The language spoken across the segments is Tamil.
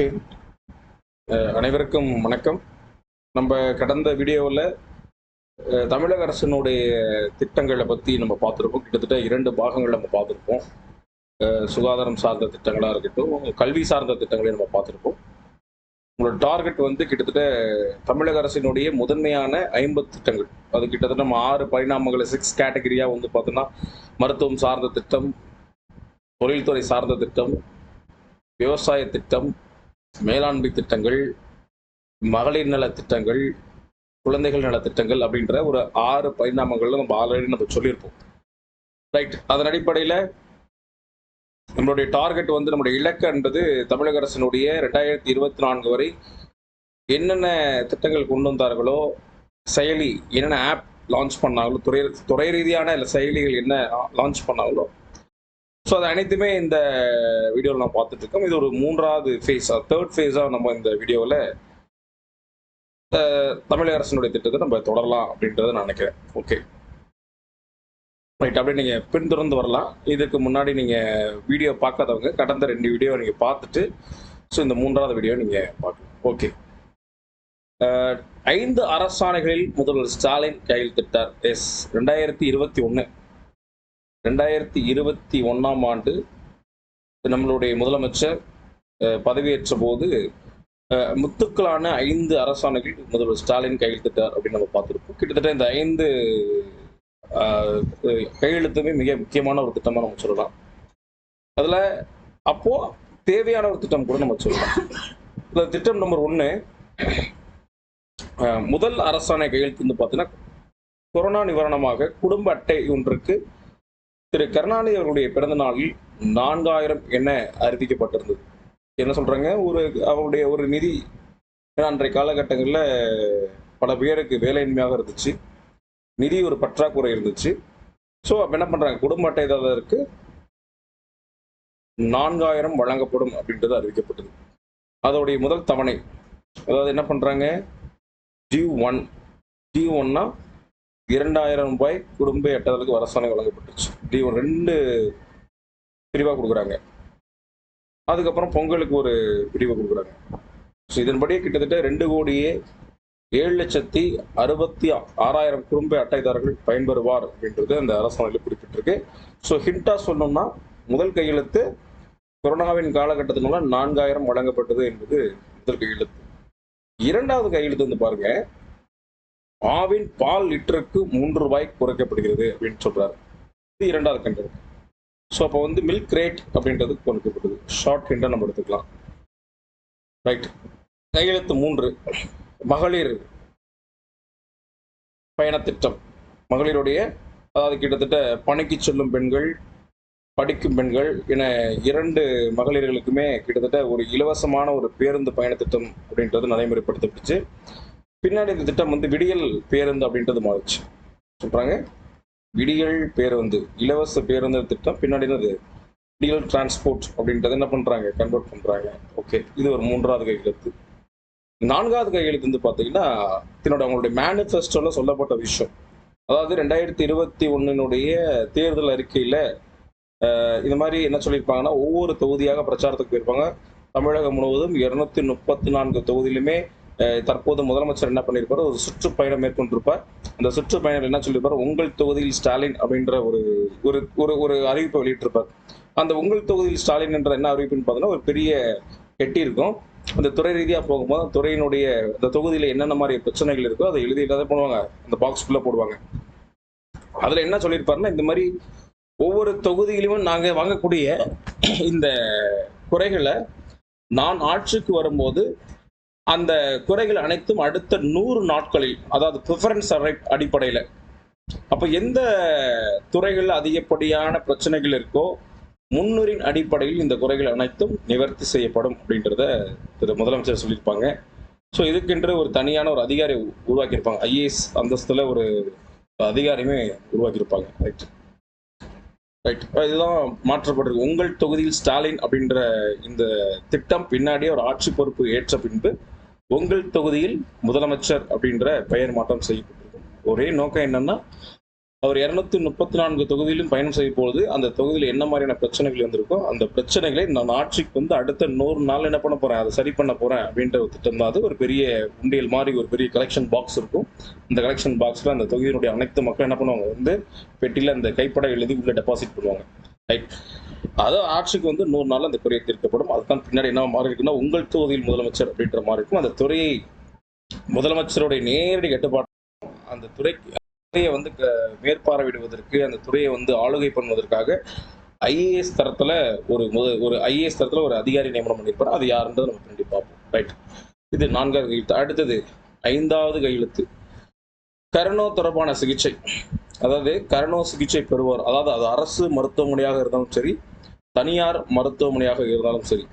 ஓகே. அனைவருக்கும் வணக்கம். நம்ம கடந்த வீடியோவில் தமிழக அரசினுடைய திட்டங்களை பற்றி நம்ம பார்த்துருப்போம் கிட்டத்தட்ட இரண்டு பாகங்கள் நம்ம பார்த்துருப்போம் சுகாதாரம் சார்ந்த திட்டங்களாக இருக்கட்டும் கல்வி சார்ந்த திட்டங்களையும் நம்ம பார்த்துருப்போம் உங்களோட டார்கெட் வந்து கிட்டத்தட்ட தமிழக அரசினுடைய முதன்மையான ஐம்பது திட்டங்கள். அது கிட்டத்தட்ட நம்ம ஆறு பரிணாமங்களை சிக்ஸ் கேட்டகரியாக வந்து பார்த்தோன்னா மருத்துவம் சார்ந்த திட்டம் தொழில்துறை சார்ந்த திட்டம் விவசாய திட்டம் மேலாண்மை திட்டங்கள் மகளிர் நல திட்டங்கள் குழந்தைகள் நல திட்டங்கள் அப்படின்ற ஒரு ஆறு பரிணாமங்கள் நம்ம ஆல்ரெடி நம்ம சொல்லியிருப்போம். ரைட் அதன் அடிப்படையில் நம்மளுடைய டார்கெட் வந்து நம்மளுடைய இலக்கு என்பது தமிழக அரசினுடைய ரெண்டாயிரத்தி இருபத்தி நான்கு வரை என்னென்ன திட்டங்கள் கொண்டு வந்தார்களோ செயலி என்னென்ன ஆப் லான்ச் பண்ணாங்களோ துறை துறை ரீதியான இல்லை செயலிகள் என்ன லான்ச் பண்ணாங்களோ ஸோ அது அனைத்துமே இந்த வீடியோவில் நான் பார்த்துட்டு இருக்கோம் இது ஒரு மூன்றாவது ஃபேஸாக தேர்ட் ஃபேஸாக நம்ம இந்த வீடியோவில் தமிழக அரசினுடைய திட்டத்தை நம்ம தொடரலாம் அப்படின்றத நான் நினைக்கிறேன். ஓகே ரைட் அப்படியே நீங்கள் பின்தொடர்ந்து வரலாம். இதுக்கு முன்னாடி நீங்கள் வீடியோ பார்க்காதவங்க கடந்த ரெண்டு வீடியோ நீங்கள் பார்த்துட்டு ஸோ இந்த மூன்றாவது வீடியோ நீங்கள் பார்க்கலாம். ஓகே ஐந்து அரசாணைகளில் முதல்வர் ஸ்டாலின் கையெழுத்திட்டார். எஸ் ரெண்டாயிரத்தி இருபத்தி ஒன்று ரெண்டாயிரத்தி இருபத்தி ஒன்றாம் ஆண்டு நம்மளுடைய முதலமைச்சர் பதவியேற்ற போது முத்துக்களான ஐந்து அரசாணைகள் முதல்வர் ஸ்டாலின் கையெழுத்திட்டார் அப்படின்னு நம்ம பார்த்துருப்போம். கிட்டத்தட்ட இந்த ஐந்து கையெழுத்துமே மிக முக்கியமான ஒரு திட்டமாக நம்ம சொல்லலாம். அதில் அப்போ தேவையான ஒரு திட்டம் கூட நம்ம சொல்லலாம். இந்த திட்டம் நம்பர் ஒன்று முதல் அரசாணை கையெழுத்து வந்து பார்த்தீங்கன்னா கொரோனா நிவாரணமாக குடும்ப அட்டை ஒன்றுக்கு திரு கருணாநிதி அவர்களுடைய பிறந்த நாளில் நான்காயிரம் என அறிவிக்கப்பட்டிருந்தது. என்ன சொல்றாங்க? ஒரு அவருடைய ஒரு நிதி ஏன்னா அன்றைய காலகட்டங்களில் பல பேருக்கு வேலையின்மையாக இருந்துச்சு. நிதி ஒரு பற்றாக்குறை இருந்துச்சு. ஸோ அப்போ என்ன பண்றாங்க? குடும்ப அட்டைதாரருக்கு நான்காயிரம் வழங்கப்படும் அப்படின்றது அறிவிக்கப்பட்டது. அதோடைய முதல் தவணை. அதாவது என்ன பண்றாங்க? டியூ ஒன் டியூ ஒன்னா இரண்டாயிரம் ரூபாய் குடும்ப எட்டதற்கு அரசாணை வழங்கப்பட்டுச்சு. டி ரெண்டு பிரிவாக கொடுக்குறாங்க. அதுக்கப்புறம் பொங்கலுக்கு ஒரு பிரிவை கொடுக்குறாங்க. ஸோ இதன்படி கிட்டத்தட்ட ரெண்டு கோடியே ஏழு லட்சத்தி அறுபத்தி ஆறாயிரம் குடும்ப அட்டைதாரர்கள் பயன்பெறுவார் அப்படின்றது அந்த அரசாணையில் குறிப்பிட்டிருக்கு. ஸோ ஹிண்டா சொன்னோம்னா முதல் கையெழுத்து கொரோனாவின் காலகட்டத்தினால நான்காயிரம் வழங்கப்பட்டது என்பது முதல் கையெழுத்து. இரண்டாவது கையெழுத்து வந்து பாருங்க ஆவின் பால் லிட்டருக்கு மூன்று ரூபாய் குறைக்கப்படுகிறது அப்படின்னு சொல்றாரு. இது இரண்டாவது கண்டது ஸோ அப்போ வந்து மில்க் ரேட் அப்படின்றது கொடுக்கப்படுது. ஷார்ட் ஹிண்டை நம்ம எடுத்துக்கலாம். ரைட் கையெழுத்து மூன்று. மகளிர் பயணத்திட்டம். மகளிருடைய அதாவது கிட்டத்தட்ட பணிக்கு செல்லும் பெண்கள் படிக்கும் பெண்கள் என இரண்டு மகளிர்களுக்குமே கிட்டத்தட்ட ஒரு இலவசமான ஒரு பேருந்து பயணத்திட்டம் அப்படின்றது நடைமுறைப்படுத்தப்பட்டுச்சு. பின்னாடி இந்த திட்டம் வந்து விடியல் பேருந்து அப்படின்றது மாறுச்சு சொல்றாங்க. விடியல் பேருந்து இலவச பேருந்து திட்டம் பின்னாடி என்னது? விடியல் டிரான்ஸ்போர்ட் அப்படின்றது என்ன பண்றாங்க? கன்வெர்ட் பண்றாங்க. ஓகே இது ஒரு மூன்றாவது கையெழுத்து. நான்காவது கையெழுத்து வந்து பார்த்தீங்கன்னா இதனோட அவங்களுடைய மேனிஃபெஸ்டோல சொல்லப்பட்ட விஷயம். அதாவது ரெண்டாயிரத்தி இருபத்தி ஒன்னுடைய தேர்தல் அறிக்கையில இது மாதிரி என்ன சொல்லியிருப்பாங்கன்னா ஒவ்வொரு தொகுதியாக பிரச்சாரத்துக்கு போயிருப்பாங்க. தமிழகம் முழுவதும் இருநூத்தி முப்பத்தி நான்கு தொகுதியிலுமே தற்போது முதலமைச்சர் என்ன பண்ணியிருப்பார் ஒரு சுற்றுப்பயணம் மேற்கொண்டிருப்பார். அந்த சுற்றுப்பயணம் என்ன சொல்லியிருப்பார் உங்கள் தொகுதியில் ஸ்டாலின் அப்படின்ற ஒரு ஒரு ஒரு ஒரு அறிவிப்பை வெளியிட்டிருப்பார். அந்த உங்கள் தொகுதியில் ஸ்டாலின் என்ற என்ன அறிவிப்புன்னு பார்த்தோன்னா ஒரு பெரிய கெட்டி இருக்கும். அந்த துறை ரீதியாக போகும்போது துறையினுடைய அந்த தொகுதியில் என்னென்ன மாதிரி பிரச்சனைகள் இருக்கோ அதை எழுதி இல்லாத பண்ணுவாங்க அந்த பாக்ஸ்குள்ளே போடுவாங்க. அதில் என்ன சொல்லியிருப்பாருன்னா இந்த மாதிரி ஒவ்வொரு தொகுதியிலும் நாங்கள் வாங்கக்கூடிய இந்த குறைகளை நான் ஆட்சிக்கு வரும்போது அந்த குறைகள் அனைத்தும் அடுத்த நூறு நாட்களில் அதாவது ப்ரிஃபரன்ஸ் அடிப்படையில். அப்போ எந்த துறைகளில் அதிகப்படியான பிரச்சனைகள் இருக்கோ முன்னுரின் அடிப்படையில் இந்த குறைகள் அனைத்தும் நிவர்த்தி செய்யப்படும் அப்படின்றத திரு முதலமைச்சர் சொல்லியிருப்பாங்க. ஸோ இதுக்கென்று ஒரு தனியான ஒரு அதிகாரி உருவாக்கியிருப்பாங்க. ஐஏஎஸ் அந்தஸ்தில் ஒரு அதிகாரியுமே உருவாக்கியிருப்பாங்க. ரைட் ரைட் இதுதான் மாற்றப்பட்டிருக்கு. உங்கள் தொகுதியில் ஸ்டாலின் அப்படின்ற இந்த திட்டம் பின்னாடியே ஒரு ஆட்சி பொறுப்பு ஏற்ற பின்பு உங்கள் தொகுதியில் முதலமைச்சர் அப்படின்ற பெயர் மாற்றம் செய்யப்பட்டிருக்கு. ஒரே நோக்கம் என்னன்னா அவர் இருநூத்தி முப்பத்தி நான்கு தொகுதியிலும் பயணம் செய்யும் பொழுது அந்த தொகுதியில் என்ன மாதிரியான பிரச்சனைகள் வந்திருக்கோ அந்த பிரச்சனைகளை நான் ஆட்சிக்கு வந்து அடுத்த நூறு நாள் என்ன பண்ண போறேன்? அதை சரி பண்ண போறேன் அப்படின்ற ஒரு திட்டம் தான். அது ஒரு பெரிய உண்டியல் மாதிரி ஒரு பெரிய கலெக்ஷன் பாக்ஸ் இருக்கும். அந்த கலெக்ஷன் பாக்ஸ்ல அந்த தொகுதியினுடைய அனைத்து மக்கள் என்ன பண்ணுவாங்க? வந்து பெட்டியில அந்த கைப்பட எழுதி உள்ள டெபாசிட் பண்ணுவாங்க ரைட் அதாவது ஆட்சிக்கு வந்து நூறு நாள் அந்த குறையை தீர்க்கப்படும். அதுதான் பின்னாடி என்ன மாறி இருக்குன்னா உங்கள் தொகுதியில் முதலமைச்சர் அப்படின்ற மாதிரி இருக்கும். அந்த துறையை முதலமைச்சருடைய நேரடி கட்டுப்பாடு அந்த துறைக்கு துறையை வந்து க- மேற்பார்வையிடுவதற்கு அந்த துறையை வந்து ஆளுகை பண்ணுவதற்காக ஐஏஎஸ் தரத்துல ஒரு ஒரு ஐஏஎஸ் தரத்துல ஒரு அதிகாரி நியமனம் பண்ணியிருப்பார். அது யாருன்றதை நம்ம பின்னாடி பார்ப்போம். ரைட் இது நான்காவது கையெழுத்து. அடுத்தது ஐந்தாவது கையெழுத்து. கரணோ தொடர்பான சிகிச்சை. அதாவது கரணோ சிகிச்சை பெறுவோர். அதாவது அது அரசு மருத்துவமனையாக இருந்தாலும் சரி தனியார் மருத்துவமனையாக இருந்தாலும் சரி.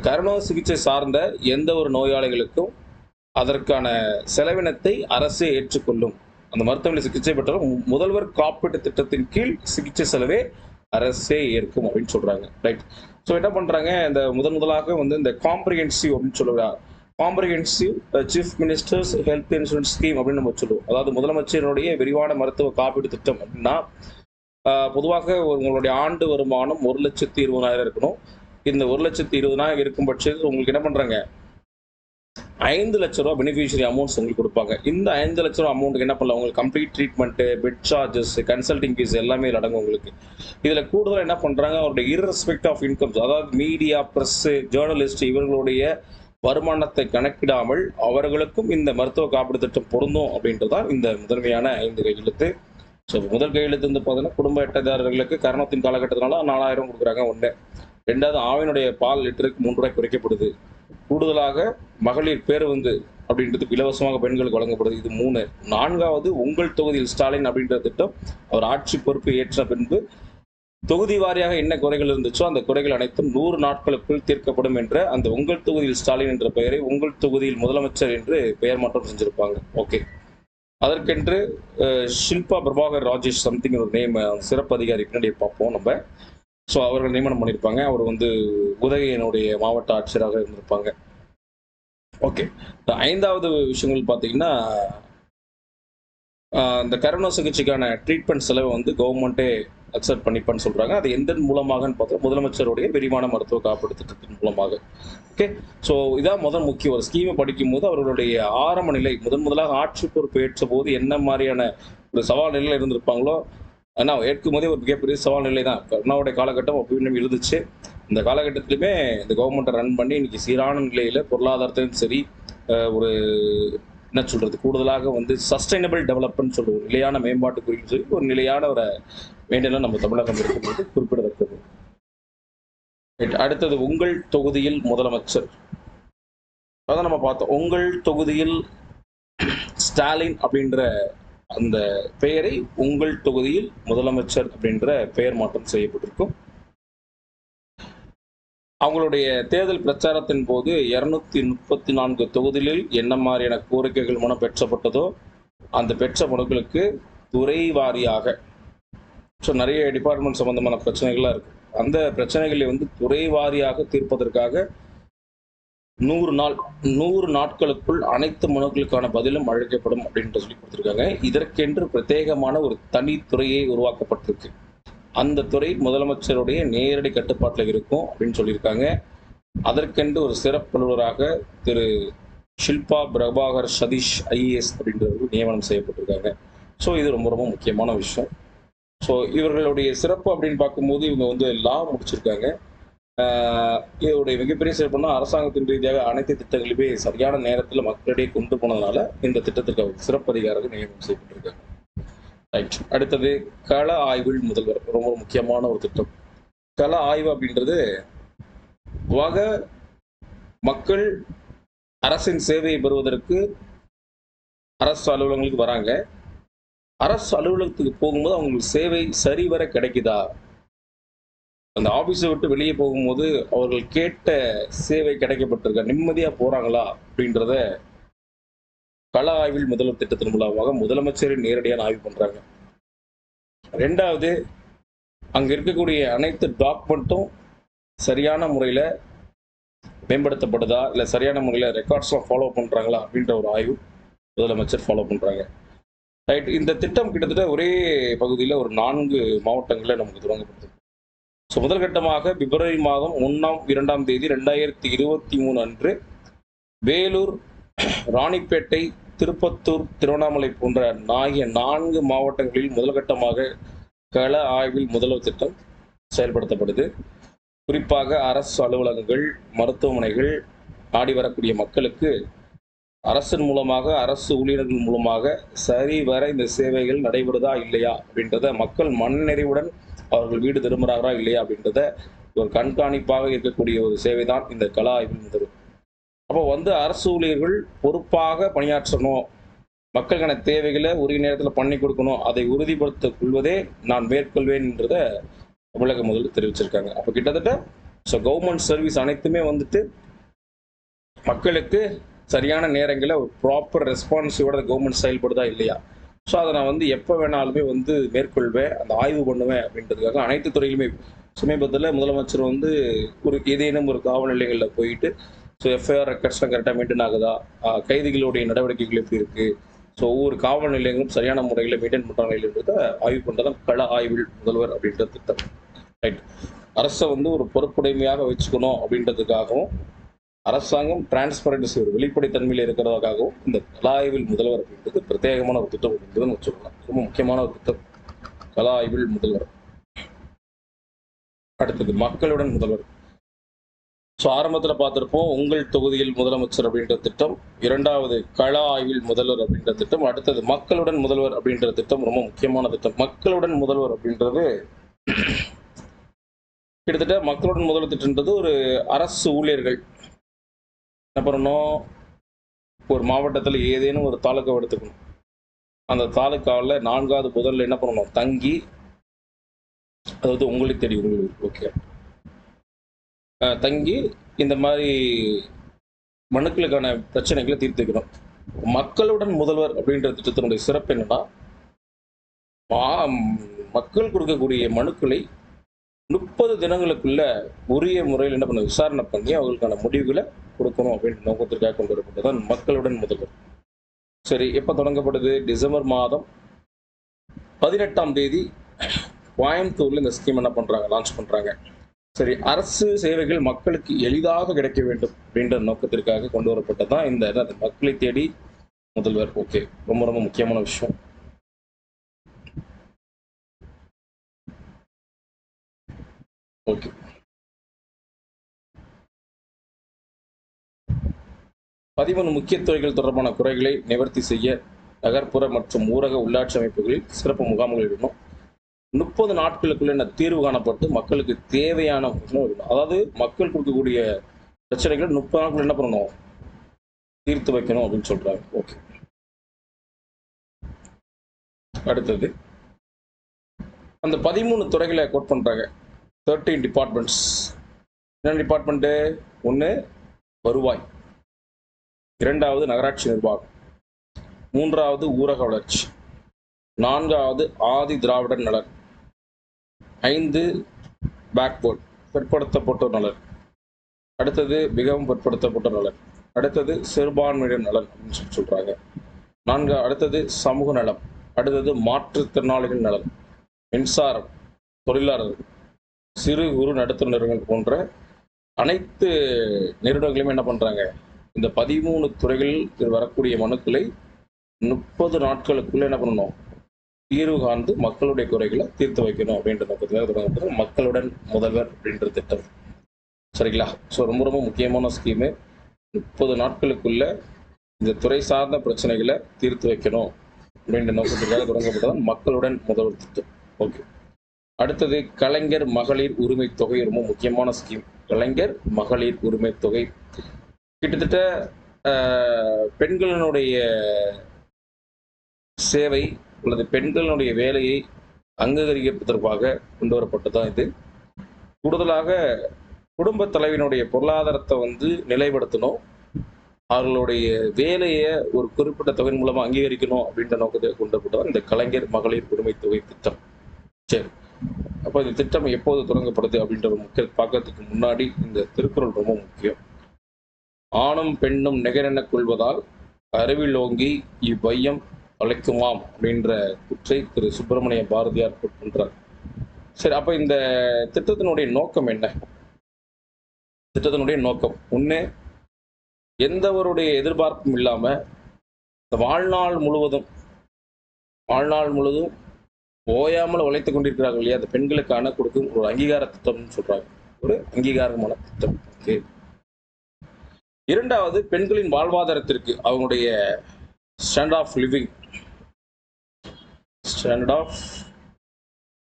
கரணோ சிகிச்சை சார்ந்த எந்த ஒரு நோயாளிகளுக்கும் அதற்கான செலவினத்தை அரசே ஏற்றுக்கொள்ளும். அந்த மருத்துவமனை சிகிச்சை பெற்றாலும் முதல்வர் காப்பீட்டு திட்டத்தின் கீழ் சிகிச்சை செலவே அரசே ஏற்கும் அப்படின்னு சொல்றாங்க. ரைட் ஸோ என்ன பண்றாங்க? இந்த முதன் முதலாக வந்து இந்த காம்ப்ரிஹென்சிவ் அப்படின்னு சொல்லுவாங்க comprehensive chief ministers health insurance scheme அப்படின்னு நம்ம சொல்லுவோம். அதாவது முதலமைச்சரினுடைய விரிவான மருத்துவ காப்பீடு திட்டம் அப்படின்னா பொதுவாக உங்களுடைய ஆண்டு வருமானம் ஒரு லட்சத்தி இருபதாயிரம் இருக்கணும். இந்த ஒரு லட்சத்தி இருபதாயிரம் இருக்கும் பட்சத்தில் உங்களுக்கு என்ன பண்றாங்க? ஐந்து லட்ச ரூபா பெனிஃபிஷியரி அமௌண்ட்ஸ் உங்களுக்கு கொடுப்பாங்க. இந்த ஐந்து லட்ச ரூபா அமௌண்ட்டுக்கு என்ன பண்ணலாம்? உங்களுக்கு complete treatment bed charges consulting fees எல்லாமே அடங்கும் உங்களுக்கு. இதில் கூடுதலாக என்ன பண்ணுறாங்க அவருடைய இர்ரெஸ்பெக்ட் ஆஃப் இன்கம்ஸ் அதாவது மீடியா ப்ரெஸ்ஸு ஜேர்னலிஸ்ட் இவர்களுடைய வருமானத்தை கணக்கிடாமல் அவர்களுக்கும் இந்த மருத்துவ காப்பீடு திட்டம் பொருந்தும் அப்படின்றதான் இந்த முதன்மையான ஐந்து கையெழுத்து ஸோ முதல் கையெழுத்து வந்து பார்த்தீங்கன்னா குடும்ப எட்டதாரர்களுக்கு கரணத்தின் காலகட்டத்தினால நாலாயிரம் கொடுக்குறாங்க ஒன்று ரெண்டாவது ஆவினுடைய பால் லிட்டருக்கு மூன்று ரூபாய் குறைக்கப்படுது. கூடுதலாக மகளிர் பேருந்து வந்து இலவசமாக பெண்களுக்கு வழங்கப்படுது. இது மூணு. நான்காவது உங்கள் தொகுதியில் ஸ்டாலின் அப்படின்ற திட்டம் அவர் ஆட்சி பொறுப்பு ஏற்ற பின்பு தொகுதி வாரியாக என்ன குறைகள் இருந்துச்சோ அந்த குறைகள் அனைத்தும் நூறு நாட்களுக்குள் தீர்க்கப்படும் என்ற அந்த உங்கள் தொகுதியில் ஸ்டாலின் என்ற பெயரை உங்கள் தொகுதியில் முதலமைச்சர் என்று பெயர் மாற்றம் செஞ்சிருப்பாங்க. ஓகே. அதற்கென்று ஷில்பா பிரபாகர் ராஜேஷ் சம்திங் ஒரு நேம் சிறப்பு அதிகாரி பின்னாடி பார்ப்போம் நம்ம. ஸோ அவர்கள் நியமனம் பண்ணியிருப்பாங்க அவர் வந்து உதகையினுடைய மாவட்ட ஆட்சியராக இருந்திருப்பாங்க. ஓகே இந்த ஐந்தாவது விஷயங்கள் பார்த்தீங்கன்னா இந்த கரோனா சிகிச்சைக்கான ட்ரீட்மெண்ட் செலவை வந்து கவர்மெண்ட்டே அக்செப்ட் பண்ணிப்பான்னு சொல்கிறாங்க அது எந்த மூலமாகன்னு பார்த்தா முதலமைச்சருடைய விரிவான மருத்துவ காப்பீடு திட்டத்தின் மூலமாக. ஓகே ஸோ இதான் முதல் முக்கிய ஒரு ஸ்கீமை படிக்கும் போது அவர்களுடைய ஆரம்ப நிலை முதன் முதலாக ஆட்சி பொறுப்பு ஏற்ற போது என்ன மாதிரியான ஒரு சவால் நிலையில் இருந்திருப்பாங்களோ ஆனால் ஏற்கும் போதே ஒரு மிகப்பெரிய சவால் நிலை தான் கருணாவுடைய காலகட்டம் அப்படின்னு இருந்துச்சு. இந்த காலகட்டத்திலுமே இந்த கவர்மெண்ட்டை ரன் பண்ணி இன்னைக்கு சீரான நிலையில் பொருளாதாரத்திலும் சரி ஒரு என்ன சொல்றது கூடுதலாக வந்து சஸ்டைனபிள் டெவலப்மெண்ட் சொல்லுவோம் நிலையான மேம்பாட்டு குறின்னு சொல்லி ஒரு நிலையான ஒரு மெயின்டெனன் நம்ம தமிழகம் இருக்கும்போது குறிப்பிடத்தக்கது. அடுத்தது உங்கள் தொகுதியில் முதலமைச்சர். அதான் நம்ம பார்த்தோம். உங்கள் தொகுதியில் ஸ்டாலின் அப்படின்ற அந்த பெயரை உங்கள் தொகுதியில் முதலமைச்சர் அப்படின்ற பெயர் மாற்றம் செய்யப்பட்டிருக்கும். அவங்களுடைய தேர்தல் பிரச்சாரத்தின் போது இருநூத்தி முப்பத்தி நான்கு தொகுதிகளில் என்ன மாதிரியான கோரிக்கைகள் மூலம் பெற்றப்பட்டதோ அந்த பெற்ற மனுக்களுக்கு துறை வாரியாக ஸோ நிறைய டிபார்ட்மெண்ட் சம்பந்தமான பிரச்சனைகள்லாம் இருக்கு. அந்த பிரச்சனைகளை வந்து துறை வாரியாக தீர்ப்பதற்காக நூறு நாள் நூறு நாட்களுக்குள் அனைத்து மனுக்களுக்கான பதிலும் அழைக்கப்படும் அப்படின்ட்டு சொல்லி கொடுத்துருக்காங்க. இதற்கென்று பிரத்யேகமான ஒரு தனி துறையே உருவாக்கப்பட்டிருக்கு. அந்த துறை முதலமைச்சருடைய நேரடி கட்டுப்பாட்டில் இருக்கும் அப்படின்னு சொல்லியிருக்காங்க. அதற்கென்று ஒரு சிறப்பு அலுவலராக திரு ஷில்பா பிரபாகர் சதீஷ் ஐஏஎஸ் அப்படின்றவர்கள் நியமனம் செய்யப்பட்டிருக்காங்க. ஸோ இது ரொம்ப ரொம்ப முக்கியமான விஷயம். ஸோ இவர்களுடைய சிறப்பு அப்படின்னு பார்க்கும்போது இவங்க வந்து லா முடிச்சிருக்காங்க. இதோடைய மிகப்பெரிய சிறப்புனா அரசாங்கத்தின் ரீதியாக அனைத்து திட்டங்களுமே சரியான நேரத்தில் மக்களிடையே கொண்டு போனதுனால இந்த திட்டத்திற்கு அவர் சிறப்பு அதிகாரிகள் நியமனம் செய்யப்பட்டிருக்காங்க ரைட் அடுத்தது கள ஆய்வில் முதல்வர். ரொம்ப முக்கியமான ஒரு திட்டம். கள ஆய்வு அப்படின்றது வக மக்கள் அரசின் சேவையை பெறுவதற்கு அரசு அலுவலகங்களுக்கு வராங்க. அரசு அலுவலகத்துக்கு போகும்போது அவங்களுக்கு சேவை சரிவர கிடைக்குதா? அந்த ஆபீஸை விட்டு வெளியே போகும்போது அவர்கள் கேட்ட சேவை கிடைக்கப்பட்டிருக்க நிம்மதியா போறாங்களா அப்படின்றத கள ஆய்வில் முதல்வர் திட்டத்தின் மூலமாக முதலமைச்சரை நேரடியாக ஆய்வு பண்றாங்க. ரெண்டாவது அங்க இருக்கக்கூடிய அனைத்து டாக்குமெண்ட்டும் சரியான முறையில மேம்படுத்தப்படுதா இல்லை சரியான முறையில் ரெக்கார்ட்ஸ்லாம் ஃபாலோ பண்றாங்களா அப்படின்ற ஒரு ஆய்வு முதலமைச்சர் ஃபாலோ பண்றாங்க. ரைட் இந்த திட்டம் கிட்டத்தட்ட ஒரே பகுதியில் ஒரு நான்கு மாவட்டங்களில் நமக்கு தொடங்கப்படுது ஸோ முதல் கட்டமாக பிப்ரவரி மாதம் ஒன்றாம் இரண்டாம் தேதி ரெண்டாயிரத்தி இருபத்தி மூணு அன்று வேலூர் ராணிப்பேட்டை திருப்பத்தூர் திருவண்ணாமலை போன்ற ஆகிய நான்கு மாவட்டங்களில் முதல் கட்டமாக கள ஆய்வில் முதல்வர் திட்டம் செயல்படுத்தப்படுது. குறிப்பாக அரசு அலுவலகங்கள் மருத்துவமனைகள் நாடி வரக்கூடிய மக்களுக்கு அரசின் மூலமாக அரசு ஊழியர்கள் மூலமாக சரிவர இந்த சேவைகள் நடைபெறுதா இல்லையா அப்படின்றத மக்கள் மனநிறைவுடன் அவர்கள் வீடு திரும்புகிறாரா இல்லையா அப்படின்றத ஒரு கண்காணிப்பாக இருக்கக்கூடிய ஒரு சேவை தான் இந்த கலா ஆய்வில் முதல்வர் அப்போ வந்து அரசு ஊழியர்கள் பொறுப்பாக பணியாற்றணும். மக்களுக்கான தேவைகளை உரிய நேரத்தில் பண்ணி கொடுக்கணும். அதை உறுதிப்படுத்திக் கொள்வதே நான் மேற்கொள்வேன் என்றதை தமிழக முதல்ல தெரிவிச்சிருக்காங்க. அப்போ கிட்டத்தட்ட ஸோ கவர்மெண்ட் சர்வீஸ் அனைத்துமே வந்துட்டு மக்களுக்கு சரியான நேரங்களில் ஒரு ப்ராப்பர் ரெஸ்பான்சிவோட கவர்மெண்ட் செயல்படுதா இல்லையா? ஸோ அதை நான் வந்து எப்போ வேணாலுமே வந்து மேற்கொள்வேன் அந்த ஆய்வு பண்ணுவேன் அப்படின்றதுக்காக அனைத்து துறையிலுமே. சமீபத்தில் முதலமைச்சர் வந்து ஒரு ஏதேனும் ஒரு காவல் நிலையங்களில் போயிட்டு ஸோ எஃப்ஐஆர் ரெக்கார்ட்ஸ்லாம் கரெக்டாக மெயின்டைன் ஆகுதா? கைதிகளுடைய நடவடிக்கைகள் எப்படி இருக்குது ஸோ ஒவ்வொரு காவல் நிலையங்களும் சரியான முறையில் மெயின்டைன் பண்ணுறாங்கன்றத ஆய்வு பண்ணுறதான் கள ஆய்வில் முதல்வர் அப்படின்ற திட்டம். ரைட் அரசை வந்து ஒரு பொறுப்புடைமையாக வச்சுக்கணும் அப்படின்றதுக்காகவும் அரசாங்கம் டிரான்ஸ்பரன்சி ஒரு வெளிப்படைத்தன்மையில் இருக்கிறதுக்காகவும் இந்த கலா ஆய்வில் முதல்வர் அப்படின்றது பிரத்யேகமான ஒரு திட்டம் அப்படின்றது சொல்லலாம் ரொம்ப முக்கியமான ஒரு திட்டம். கலா ஆய்வில் முதல்வர். அடுத்தது மக்களுடன் முதல்வர். ஸோ ஆரம்பத்தில் பார்த்துருப்போம் உங்கள் தொகுதியில் முதலமைச்சர் அப்படின்ற திட்டம் இரண்டாவது கள ஆய்வில் முதல்வர் அப்படின்ற திட்டம் அடுத்தது மக்களுடன் முதல்வர் அப்படின்ற திட்டம் ரொம்ப முக்கியமான திட்டம். மக்களுடன் முதல்வர் அப்படின்றது கிட்டத்தட்ட மக்களுடன் முதல்வர் திட்டம்ன்றது ஒரு அரசு ஊழியர்கள். என்ன பண்ணணும் ஒரு மாவட்டத்தில் ஏதேனும் ஒரு தாலுக்காவை எடுத்துக்கணும். அந்த தாலுக்காவில் நான்காவது முதல்ல என்ன பண்ணணும்? தங்கி அதாவது உங்களுக்கு தெரியும். உங்களுக்கு ஓகே தங்கி இந்த மாதிரி மனுக்களுக்கான பிரச்சனைகளை தீர்த்துக்கணும். மக்களுடன் முதல்வர் அப்படின்ற திட்டத்தினுடைய சிறப்பு என்னன்னா மா- மக்கள் கொடுக்கக்கூடிய மனுக்களை முப்பது தினங்களுக்குள்ள உரிய முறையில் என்ன பண்ண விசாரணை பண்ணி அவங்களுக்கான முடிவுகளை கொடுக்கணும் அப்படின்ற நோக்கத்திற்காக கொண்டு வரப்பட்டதான் மக்களுடன் முதல்வர். சரி எப்போ தொடங்கப்படுது? டிசம்பர் மாதம் பதினெட்டாம் தேதி கோயம்புத்தூர்ல இந்த ஸ்கீம் என்ன பண்றாங்க? லான்ச் பண்றாங்க. சரி அரசு சேவைகள் மக்களுக்கு எளிதாக கிடைக்க வேண்டும் அப்படின்ற நோக்கத்திற்காக கொண்டு வரப்பட்டதான் இந்த என்னது, மக்களை தேடி முதல்வர். ஓகே ரொம்ப ரொம்ப முக்கியமான விஷயம். ஓகே. பதிமூணு முக்கிய துறைகள் தொடர்பான குறைகளை நிவர்த்தி செய்ய நகர்ப்புற மற்றும் ஊரக உள்ளாட்சி அமைப்புகளில் சிறப்பு முகாம்கள் இடணும். முப்பது நாட்களுக்குள்ள தீர்வு காணப்பட்டு மக்களுக்கு தேவையான அதாவது மக்கள் கொடுக்கக்கூடிய பிரச்சனைகள் முப்பது நாட்கள் என்ன பண்ணணும்? தீர்த்து வைக்கணும் அப்படின்னு சொல்றாங்க. ஓகே. அடுத்தது. அந்த பதிமூணு துறைகளை கோட் பண்றாங்க. தேர்ட்டீன் டிபார்ட்மெண்ட்ஸ் என்ன டிபார்ட்மெண்ட்டு ஒன்று வருவாய். இரண்டாவது நகராட்சி நிர்வாகம். மூன்றாவது ஊரக வளர்ச்சி. நான்காவது ஆதி திராவிடர் நலன். ஐந்து பேக்வேர்ட் பிற்படுத்தப்பட்டோர் நலன். அடுத்தது மிகவும் பிற்படுத்தப்பட்டோர் நலன். அடுத்தது சிறுபான்மையினர் நலன் அப்படின்னு சொல்லி சொல்கிறாங்க நான்கு அடுத்தது சமூக நலம். அடுத்தது மாற்றுத்திறனாளிகள் நலன். மின்சாரம் தொழிலாளர்கள். சிறு குறு நடுத்தர நிறுவனங்கள் போன்ற அனைத்து நிறுவனங்களுமே என்ன பண்ணுறாங்க இந்த பதிமூணு துறைகளில் வரக்கூடிய மனுக்களை முப்பது நாட்களுக்குள்ள என்ன பண்ணணும்? தீர்வு காந்து மக்களுடைய குறைகளை தீர்த்து வைக்கணும் அப்படின்ற நோக்கத்தில் தொடங்கப்பட்ட மக்களுடன் முதல்வர் அப்படின்ற திட்டம். சரிங்களா? ஸோ ரொம்ப ரொம்ப முக்கியமான ஸ்கீமு முப்பது நாட்களுக்குள்ள இந்த துறை சார்ந்த பிரச்சனைகளை தீர்த்து வைக்கணும் அப்படின்ற நோக்கத்துக்காக தொடங்கப்பட்டதான் மக்களுடன் முதல்வர் திட்டம். ஓகே அடுத்தது கலைஞர் மகளிர் உரிமை தொகை ரொம்ப முக்கியமான ஸ்கீம் கலைஞர் மகளிர் உரிமை தொகை. கிட்டத்தட்ட பெண்களினுடைய சேவை அல்லது பெண்களினுடைய வேலையை அங்கீகரிப்பதற்காக கொண்டு வரப்பட்டதான் இது. கூடுதலாக குடும்ப தலைவினுடைய பொருளாதாரத்தை வந்து நிலைப்படுத்தணும். அவர்களுடைய வேலையை ஒரு குறிப்பிட்ட தொகையின் மூலமாக அங்கீகரிக்கணும் அப்படின்ற நோக்கத்தை கொண்டு வரப்பட்டதான் இந்த கலைஞர் மகளிர் உரிமை தொகை திட்டம். சரி. அப்போ இந்த திட்டம் எப்போது தொடங்கப்படுது அப்படின்ற ஒரு முக்கிய பார்க்கறதுக்கு முன்னாடி இந்த திருக்குறள் ரொம்ப முக்கியம். ஆணும் பெண்ணும் நிகரென கொள்வதால் அறிவிலோங்கி இவ்வையம் அழைக்குமாம் அப்படின்ற குற்றை திரு சுப்பிரமணிய பாரதியார் பண்றார் சரி அப்போ இந்த திட்டத்தினுடைய நோக்கம் என்ன? திட்டத்தினுடைய நோக்கம் ஒண்ணு எந்தவருடைய எதிர்பார்ப்பும் இல்லாம இந்த வாழ்நாள் முழுவதும் வாழ்நாள் முழுவதும் ஓயாமல் உழைத்துக் கொண்டிருக்கிறார்கள் இல்லையா? அந்த பெண்களுக்கான கொடுக்கும் ஒரு அங்கீகார திட்டம்னு சொல்றாங்க. ஒரு அங்கீகாரமான திட்டம். இருக்கு இரண்டாவது பெண்களின் வாழ்வாதாரத்திற்கு அவங்களுடைய stand of living stand of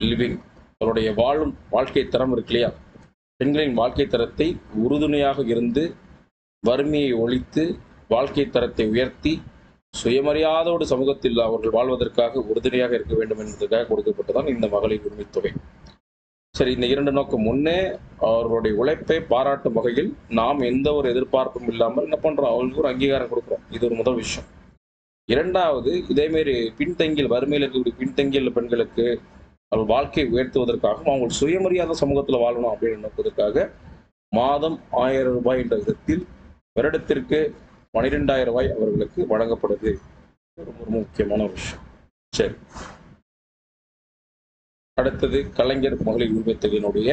living அவருடைய வாழும் வாழ்க்கை தரம் இருக்கு இல்லையா? பெண்களின் வாழ்க்கை தரத்தை உறுதுணையாக இருந்து வறுமையை ஒழித்து வாழ்க்கை தரத்தை உயர்த்தி சுயமரியாதோடு சமூகத்தில் அவர்கள் வாழ்வதற்காக உறுதுணையாக இருக்க வேண்டும் என்பதற்காக கொடுக்கப்பட்டுதான் இந்த மகளிர் உரிமை தொகை. சரி இந்த இரண்டு நோக்கம். முன்னே அவர்களுடைய உழைப்பை பாராட்டும் வகையில் நாம் எந்த ஒரு எதிர்பார்ப்பும் இல்லாமல் என்ன பண்றோம்? அவங்களுக்கு ஒரு அங்கீகாரம் கொடுக்குறோம். இது ஒரு முதல் விஷயம். இரண்டாவது இதேமாரி பின்தங்கியில் வறுமையில் இருக்கக்கூடிய பின்தங்கிய பெண்களுக்கு அவள் வாழ்க்கையை உயர்த்துவதற்காகவும் அவங்க சுயமரியாதை சமூகத்தில் வாழணும் அப்படின்னு நோக்குவதற்காக மாதம் ஆயிரம் ரூபாய் என்ற விதத்தில் வருடத்திற்கு பனிரெண்டாயிரம் ரூபாய் அவர்களுக்கு வழங்கப்படுது. ரொம்ப ரொம்ப முக்கியமான ஒரு விஷயம். சரி. அடுத்தது கலைஞர் மகளிர் உரிமை தொகையினுடைய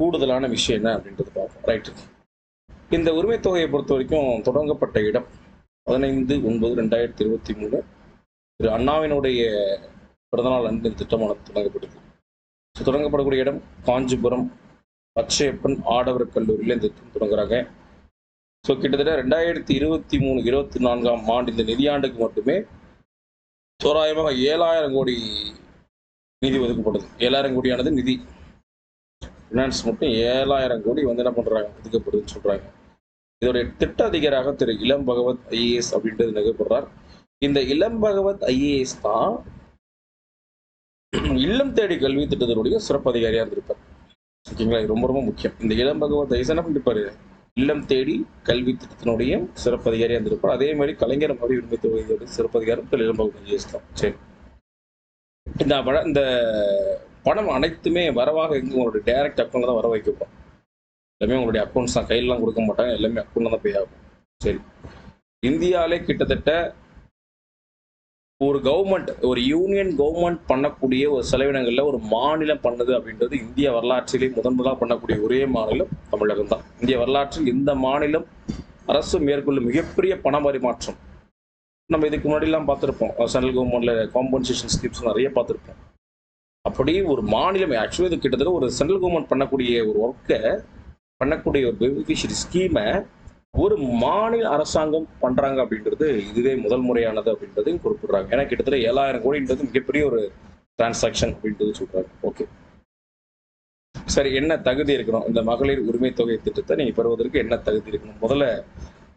கூடுதலான விஷயம் என்ன அப்படின்றது பார்ப்போம். ரைட்டு இந்த உரிமை தொகையை பொறுத்த வரைக்கும் தொடங்கப்பட்ட இடம் பதினைந்து ஒன்பது ரெண்டாயிரத்தி இருபத்தி மூணு. திரு அண்ணாவினுடைய பிறந்தநாள் அன்று இந்த திட்டமானது தொடங்கப்பட்டது. ஸோ தொடங்கப்படக்கூடிய இடம் காஞ்சிபுரம். பச்சையப்பன் ஆடவர் கல்லூரியில் இந்த திட்டம் தொடங்குறாங்க. ஸோ கிட்டத்தட்ட ரெண்டாயிரத்தி இருபத்தி மூணு இருபத்தி நான்காம் ஆண்டு இந்த நிதியாண்டுக்கு மட்டுமே தோராயமாக ஏழாயிரம் கோடி நிதி ஒதுக்கப்படுது ஏழாயிரம் கோடியானது நிதி. ஃபினான்ஸ் மட்டும் ஏழாயிரம் கோடி வந்து என்ன பண்றாங்க? ஒதுக்கப்படுதுன்னு சொல்றாங்க. இதோடைய திட்ட அதிகாராக திரு இளம் பகவத் ஐஏஎஸ் அப்படின்றது நிகழ்படுறார் இந்த இளம் பகவத் ஐஏஎஸ் தான் இல்லம் தேடி கல்வி திட்டத்தினுடைய சிறப்பு அதிகாரியாக இருந்திருப்பார். ஓகேங்களா? ரொம்ப ரொம்ப முக்கியம். இந்த இளம் பகவத் ஐஎஸ் என்ன பண்ணிருப்பாரு? இல்லம் தேடி கல்வி திட்டத்தினுடைய சிறப்பதிகாரி இருந்திருப்பார். அதே மாதிரி கலைஞர் மாதிரி உரிமை தொகுதியோட சிறப்பதிகாரம் அதிகாரம் திரு சரி. இந்த பண- இந்த பணம் அனைத்துமே வரவாக எங்க உங்களுடைய டைரக்ட் அக்கௌண்ட்ல தான் வர வைக்கப்படும். எல்லாமே உங்களுடைய அக்கௌண்ட்ஸ் தான். கையிலலாம் கொடுக்க மாட்டாங்க. எல்லாமே அக்கௌண்ட்ல தான் பே ஆகும். சரி. இந்தியாவிலே கிட்டத்தட்ட ஒரு கவர்மெண்ட் ஒரு யூனியன் கவர்மெண்ட் பண்ணக்கூடிய ஒரு செலவினங்களில் ஒரு மாநிலம் பண்ணுது அப்படின்றது இந்திய வரலாற்றிலே முதன் முதலாக பண்ணக்கூடிய ஒரே மாநிலம் தமிழகம் தான். இந்திய வரலாற்றில் இந்த மாநிலம் அரசு மேற்கொள்ளும் மிகப்பெரிய பண பரிமாற்றம். நம்ம இதுக்கு முன்னாடிலாம் பார்த்துருப்போம். சென்ட்ரல் கவர்மெண்ட்ல காம்பன்சேஷன் ஸ்கீம்ஸ் நிறைய பார்த்துருப்போம். அப்படி ஒரு மாநிலம் ஆக்சுவலி இது கிட்டத்தட்ட ஒரு சென்ட்ரல் கவர்மெண்ட் பண்ணக்கூடிய ஒரு ஒர்க்கை பண்ணக்கூடிய ஒரு பெனிஃபிஷரி ஸ்கீமை ஒரு மாநில அரசாங்கம் பண்றாங்க அப்படின்றது இதுவே முதல் முறையானது அப்படின்றதையும் குறிப்பிடுறாங்க. ஏன்னா கிட்டத்தட்ட ஏழாயிரம் கோடின்றது மிகப்பெரிய ஒரு டிரான்சாக்ஷன் அப்படின்றது சொல்றாங்க. ஓகே சரி என்ன தகுதி இருக்கணும்? இந்த மகளிர் உரிமை தொகை திட்டத்தை நீங்க பெறுவதற்கு என்ன தகுதி இருக்கணும்? முதல்ல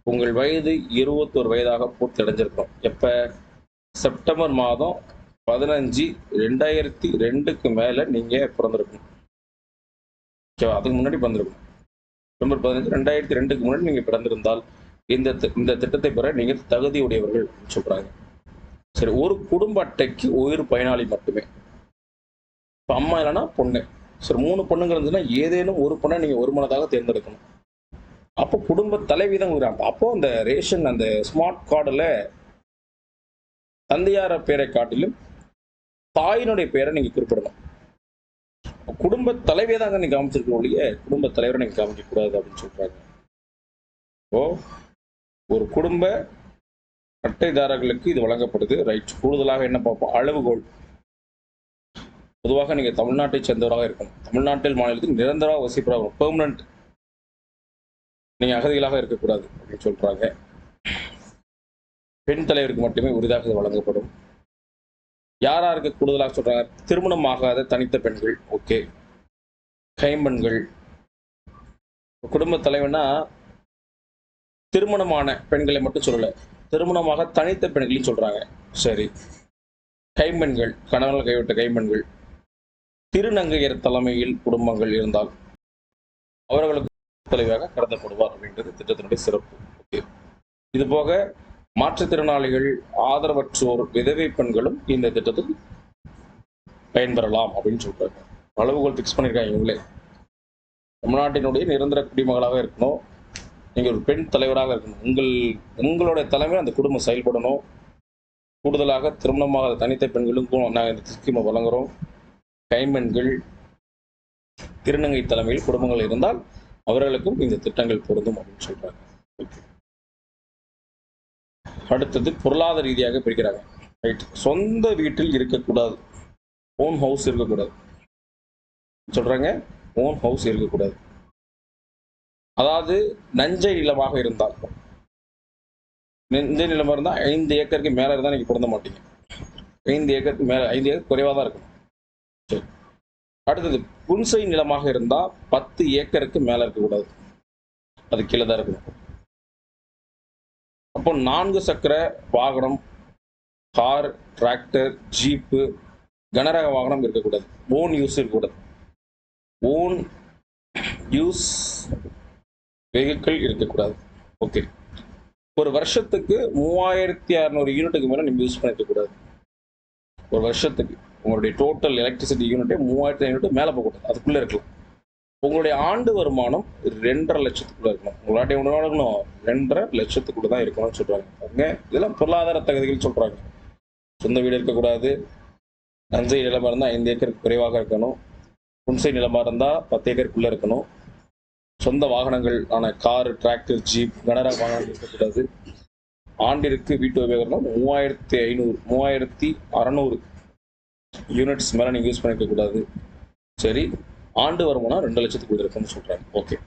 உங்கள் வயது இருபத்தோரு வயதாக பூர்த்தி அடைஞ்சிருக்கணும் எப்ப? செப்டம்பர் மாதம் பதினஞ்சு ரெண்டாயிரத்தி ரெண்டுக்கு மேல நீங்க பிறந்திருக்கணும். ஓகேவா அதுக்கு முன்னாடி பிறந்திருக்கணும். நவம்பர் பதினஞ்சு ரெண்டாயிரத்தி ரெண்டுக்கு முன்னாடி நீங்க பிறந்திருந்தால் இந்த இந்த திட்டத்தை பெற நீங்க தகுதியுடையவர்கள் அப்படின்னு சொல்றாங்க. சரி ஒரு குடும்ப அட்டைக்கு உயிர் பயனாளி மட்டுமே. இப்போ அம்மா இல்லைன்னா பொண்ணு. சரி மூணு பொண்ணுங்க இருந்துச்சுன்னா ஏதேனும் ஒரு பொண்ணை நீங்க ஒரு மனதாக தேர்ந்தெடுக்கணும். அப்போ குடும்ப தலைவிதம் கொடுக்குறாங்க அப்போ அந்த ரேஷன் அந்த ஸ்மார்ட் கார்டுல தந்தையார பேரை காட்டிலும் தாயினுடைய பேரை நீங்க குறிப்பிட குடும்ப தலைவியை தான் நீங்க காமிச்சிருக்கோம் ஒழிய குடும்ப தலைவரை நீங்க காமிக்க கூடாது அப்படின்னு சொல்றாங்க. ஓ ஒரு குடும்ப அட்டைதாரர்களுக்கு இது வழங்கப்படுது. ரைட் கூடுதலாக என்ன பார்ப்போம்? அளவுகோல். பொதுவாக நீங்க தமிழ்நாட்டை சேர்ந்தவராக இருக்கும் தமிழ்நாட்டில் மாநிலத்தில் நிரந்தரமாக வசிப்பவராக பெர்மனன்ட் நீங்க அகதிகளாக இருக்கக்கூடாது அப்படின்னு சொல்றாங்க. பெண் தலைவருக்கு மட்டுமே உரிதாக இது வழங்கப்படும். யார் யாருக்கு கூடுதலாக சொல்றாங்க? திருமணம் ஆகாத தனித்த பெண்கள். ஓகே. கைம்பெண்கள் குடும்ப தலைவனா திருமணமான பெண்களை மட்டும் சொல்லல. திருமணமாக தனித்த பெண்களையும் சொல்றாங்க. சரி. கைம்பெண்கள் கணவர்கள் கைவிட்ட கைம்பெண்கள் திருநங்கையர் தலைமையில் குடும்பங்கள் இருந்தால் அவர்களுக்கு தலைவியாக கருதப்படுவார் அப்படின்றது திட்டத்தினுடைய சிறப்பு. ஓகே. இது போக மாற்றுத்திறனாளிகள் ஆதரவற்றோர் விதவை பெண்களும் இந்த திட்டத்தில் பயன்பெறலாம் அப்படின்னு சொல்றாங்க. அளவுகோல் ஃபிக்ஸ் பண்ணியிருக்காங்க இவங்களே. தமிழ்நாட்டினுடைய நிரந்தர குடிமகளாக இருக்கணும். நீங்கள் ஒரு பெண் தலைவராக இருக்கணும். உங்கள் உங்களுடைய தலைமை அந்த குடும்பம் செயல்படணும். கூடுதலாக திருமணமாக தனித்த பெண்களுக்கும் நாங்கள் இந்த ஸ்கீமை வழங்குறோம். கைம்பெண்கள் திருநங்கை தலைமையில் குடும்பங்கள் இருந்தால் அவர்களுக்கும் இந்த திட்டங்கள் பொருந்தும் அப்படின்னு சொல்கிறாங்க ஓகே அடுத்தது பொருளாதார ரீதியாக பிரிக்கிறாங்க. ரைட் சொந்த வீட்டில் இருக்கக்கூடாது. ஓன் ஹவுஸ் இருக்கக்கூடாது. சொல்றாங்க ஓன் ஹவுஸ் இருக்கக்கூடாது. அதாவது நஞ்சை நிலமாக இருந்தால். நஞ்சை நிலமாக இருந்தால் ஐந்து ஏக்கருக்கு மேலே இருந்தால் நீங்கள் பொருந்த மாட்டீங்க. ஐந்து ஏக்கருக்கு மேலே ஐந்து ஏக்கர் குறைவாக தான் இருக்கும். சரி. அடுத்தது புன்சை நிலமாக இருந்தால் பத்து ஏக்கருக்கு மேலே இருக்கக்கூடாது. அது கீழே தான் இருக்கணும். அப்போ நான்கு சக்கர வாகனம் கார் டிராக்டர் ஜீப்பு கனரக வாகனம் இருக்கக்கூடாது. ஓன் யூஸ் இருக்கக்கூடாது. ஓன் யூஸ் வெஹிக்கிள் இருக்கக்கூடாது. ஓகே. ஒரு வருஷத்துக்கு மூவாயிரத்தி அறநூறு யூனிட்டுக்கு மேலே நீங்கள் யூஸ் பண்ணிக்கக்கூடாது ஒரு வருஷத்துக்கு. உங்களுடைய டோட்டல் எலக்ட்ரிசிட்டி யூனிட்டே மூவாயிரத்தி ஐநூறு மேலே போகக்கூடாது. அதுக்குள்ளே இருக்கலாம். உங்களுடைய ஆண்டு வருமானம் ரெண்டரை லட்சத்துக்குள்ள இருக்கணும். உங்களாட்டி ஒன்று இருக்கணும் ரெண்டரை லட்சத்துக்குள்ள தான் இருக்கணும்னு சொல்றாங்க. பாருங்க இதெல்லாம் பொருளாதார தகுதிகள் சொல்றாங்க. சொந்த வீடு இருக்கக்கூடாது. நஞ்சை நிலமா இருந்தால் ஐந்து ஏக்கருக்கு குறைவாக இருக்கணும். புன்சை நிலமா இருந்தால் பத்து ஏக்கருக்குள்ள இருக்கணும். சொந்த வாகனங்கள் ஆன கார் டிராக்டர் ஜீப் கனரக வாகனங்கள் இருக்கக்கூடாது. ஆண்டிற்கு வீட்டு உபயோகம் மூவாயிரத்தி ஐநூறு மூவாயிரத்தி அறநூறு யூனிட்ஸ் மேலே நீங்கள் யூஸ் பண்ணிக்க கூடாது சரி ஆண்டு வருமானம் ரெண்டு லட்சத்துக்கு இருக்குன்னு சொல்றாங்க. ஓகே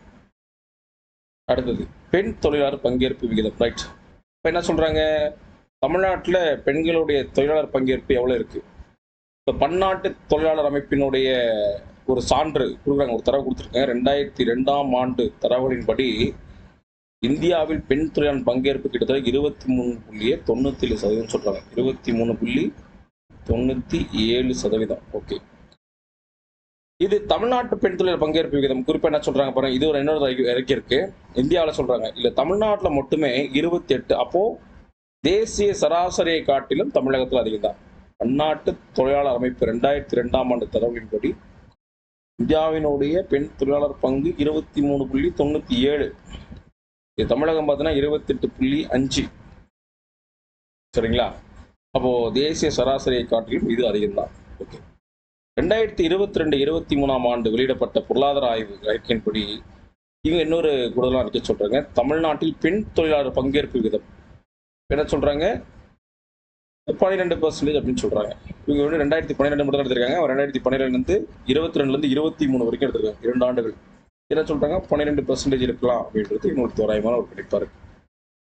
அடுத்தது பெண் தொழிலாளர் பங்கேற்பு விகிதம். ரைட் இப்போ என்ன சொல்றாங்க? தமிழ்நாட்டில் பெண்களுடைய தொழிலாளர் பங்கேற்பு எவ்வளோ இருக்கு? இப்போ பன்னாட்டு தொழிலாளர் அமைப்பினுடைய ஒரு சான்று கொடுக்குறாங்க ஒரு தரவு கொடுத்துருக்காங்க. ரெண்டாயிரத்தி ரெண்டாம் ஆண்டு தரவுகளின்படி இந்தியாவில் பெண் தொழிலாளர் பங்கேற்பு கிட்டத்தட்ட இருபத்தி மூணு புள்ளியே தொண்ணூத்தி ஏழு சதவீதம் சொல்றாங்க. இருபத்தி மூணு புள்ளி தொண்ணூத்தி ஏழு சதவீதம். ஓகே இது தமிழ்நாட்டு பெண் தொழில் பங்கேற்பு விகிதம். குறிப்பா என்ன சொல்றாங்க பாருங்க இது ஒரு இன்னொரு இறக்கி இருக்கு இந்தியாவில் சொல்றாங்க இல்ல தமிழ்நாட்டில் மட்டுமே இருபத்தி எட்டு அப்போ தேசிய சராசரியை காட்டிலும் தமிழகத்தில் அதிகம் தான் பன்னாட்டு தொழிலாளர் அமைப்பு ரெண்டாயிரத்தி ரெண்டாம் ஆண்டு தரவுகளின்படி இந்தியாவினுடைய பெண் தொழிலாளர் பங்கு இருபத்தி மூணு புள்ளி தொண்ணூத்தி ஏழு. இது தமிழகம் பார்த்தீங்கன்னா இருபத்தெட்டு புள்ளி அஞ்சு. சரிங்களா? அப்போ தேசிய சராசரியை காட்டிலும் இது அதிகம்தான். ஓகே. ரெண்டாயிரத்தி இருபத்தி ரெண்டு இருபத்தி மூணாம் ஆண்டு வெளியிடப்பட்ட பொருளாதார ஆய்வு அறிக்கையின்படி இவங்க இன்னொரு கூடுதலாக இருக்க சொல்கிறாங்க தமிழ்நாட்டில் பெண் தொழிலாளர் பங்கேற்பு விகிதம். என்ன சொல்கிறாங்க பன்னிரெண்டு பர்சன்டேஜ் அப்படின்னு சொல்கிறாங்க இவங்க வந்து ரெண்டாயிரத்தி பன்னிரெண்டு மட்டும் தான் எடுத்திருக்காங்க ரெண்டாயிரத்தி பன்னிரெண்டுலேருந்து இருபத்தி ரெண்டுலேருந்து இருபத்தி மூணு வரைக்கும் எடுத்திருக்காங்க. இரண்டு ஆண்டுகள். என்ன சொல்கிறாங்க பன்னிரெண்டு பர்சன்டேஜ் இருக்கலாம் அப்படின்றது இன்னொரு தோராயமான ஒரு கணிப்பா இருக்கு.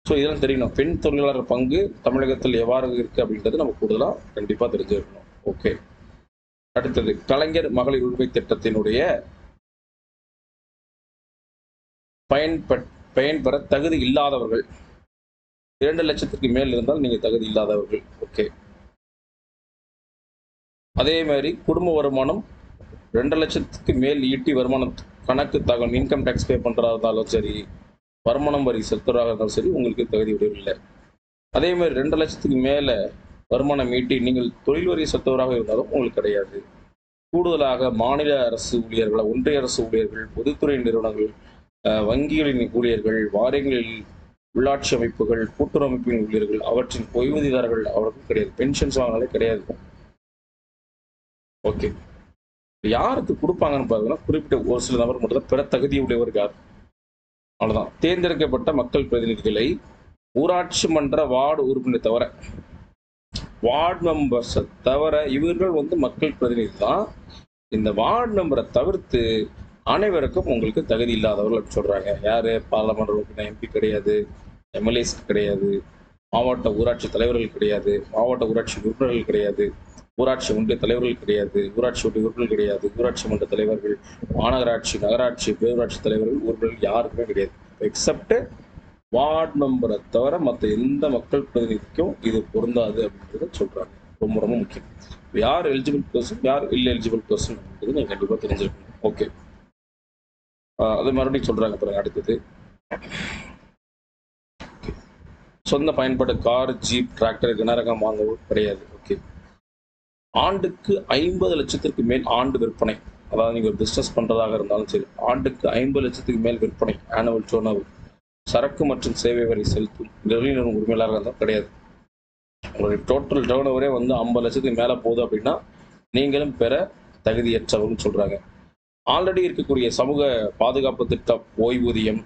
ஸோ இதெல்லாம் தெரியணும் பெண் தொழிலாளர் பங்கு தமிழகத்தில் எவ்வாறு இருக்குது அப்படின்றது நம்ம கூடுதலாக கண்டிப்பாக தெரிஞ்சிருக்கணும் ஓகே அடுத்தது கலைஞர் மகளிர் உரிமை திட்டத்தினுடைய பயன்பட் பயன்பெற தகுதி இல்லாதவர்கள். இரண்டு லட்சத்துக்கு மேல் இருந்தால் நீங்கள் தகுதி இல்லாதவர்கள். ஓகே. அதே மாதிரி குடும்ப வருமானம் ரெண்டு லட்சத்துக்கு மேல் ஈட்டி வருமானம். கணக்கு தகவல் இன்கம் டேக்ஸ் பே பண்றதா இருந்தாலும் சரி வருமானம் வரி செலுத்துறதாக இருந்தாலும் சரி உங்களுக்கு தகுதி உடையவில்லை அதே மாதிரி ரெண்டு லட்சத்துக்கு மேல வருமானம் ஈட்டி நீங்கள் தொழில் வரி செத்தவராக இருந்தாலும் உங்களுக்கு கிடையாது. கூடுதலாக மாநில அரசு ஊழியர்கள் ஒன்றிய அரசு ஊழியர்கள் பொதுத்துறை நிறுவனங்கள் அஹ், வங்கிகளின் ஊழியர்கள் வாரியங்களில் உள்ளாட்சி அமைப்புகள் கூட்டுறவு அமைப்பின் ஊழியர்கள் அவற்றின் ஓய்வூதியதாரர்கள் அவர்களுக்கும் கிடையாது. பென்ஷன்ஸ் வாங்கினாலே கிடையாது. ஓகே யாருக்கு கொடுப்பாங்கன்னு பார்த்தீங்கன்னா குறிப்பிட்ட ஒரு சில நபர் மட்டும் தான் பிற தகுதி உடையவர் யார்? அவ்வளவுதான். தேர்ந்தெடுக்கப்பட்ட மக்கள் பிரதிநிதிகளை ஊராட்சி மன்ற வார்டு உறுப்பினர் தவிர வார்டு மெம்பர்ஸை தவிர இவர்கள் வந்து மக்கள் பிரதிநிதி தான் இந்த வார்டு மெம்பரை தவிர்த்து அனைவருக்கும் உங்களுக்கு தகுதி இல்லாதவர்கள் அப்படின்னு யார்? பாராளுமன்ற உறுப்பினர் எம்பி கிடையாது எம்எல்ஏஸ் கிடையாது மாவட்ட ஊராட்சி தலைவர்கள் கிடையாது மாவட்ட ஊராட்சி உறுப்பினர்கள் கிடையாது ஊராட்சி ஒன்றிய தலைவர்கள் கிடையாது ஊராட்சி ஒன்றிய உறுப்பினர்கள் கிடையாது ஊராட்சி மன்ற தலைவர்கள் மாநகராட்சி நகராட்சி பேரூராட்சி தலைவர்கள் உறுப்பினர்கள் யாருக்குமே கிடையாது. எக்ஸப்ட் வார்டு மெம்பரை தவிர மற்ற எந்த மக்கள் பிரதிநிதிக்கும் இது பொருந்தாது அப்படின்றத சொல்றாங்க. ரொம்ப ரொம்ப முக்கியம். யார் எலிஜிபிள் பர்சன் யார் இல்லை எலிஜிபிள் பர்சன் அப்படின்றது நீங்க கண்டிப்பாக தெரிஞ்சுக்கணும். ஓகே அது மறுபடியும் சொல்றாங்க பாருங்க அடுத்தது. சொந்த பயன்பாடு கார் ஜீப் டிராக்டர் கனரகம் வாங்கவும் கிடையாது. ஓகே ஆண்டுக்கு ஐம்பது லட்சத்திற்கு மேல் ஆண்டு விற்பனை. அதாவது நீங்க ஒரு பிசினஸ் பண்றதாக இருந்தாலும் சரி ஆண்டுக்கு ஐம்பது லட்சத்துக்கு மேல் விற்பனை ஆனுவல் டோனவர் சரக்கு மற்றும் சேவை வரி செலுத்தும் நிறுவனம் உரிமையாளராக இருந்தால் கிடையாது. உங்களுடைய டோட்டல் டேர்ன் ஓவரே வந்து ஐம்பது லட்சத்துக்கு மேலே போகுது அப்படின்னா நீங்களும் பெற தகுதியற்றவர்கள் சொல்கிறாங்க ஆல்ரெடி இருக்கக்கூடிய சமூக பாதுகாப்பு திட்ட ஓய்வூதியம்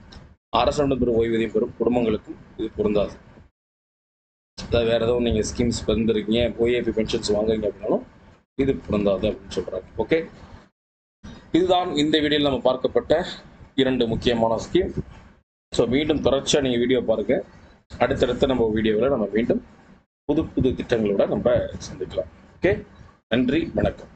அரசாங்கம் பெறும் ஓய்வூதியம் பெறும் குடும்பங்களுக்கும் இது பொருந்தாது. அதாவது வேறு எதுவும் நீங்கள் ஸ்கீம்ஸ் வந்துருக்கீங்க ஓஏபி பென்ஷன்ஸ் வாங்குறீங்க அப்படின்னாலும் இது பொருந்தாது அப்படின்னு சொல்கிறாங்க ஓகே இதுதான் இந்த வீடியோவில் நம்ம பார்க்கப்பட்ட இரண்டு முக்கியமான ஸ்கீம் ஸோ மீண்டும் தொடர்ச்சியாக நீங்கள் வீடியோ பாருங்கள் அடுத்தடுத்த நம்ம வீடியோவில் நம்ம மீண்டும் புது புது திட்டங்களோட நம்ம சந்திக்கலாம். ஓகே நன்றி வணக்கம்.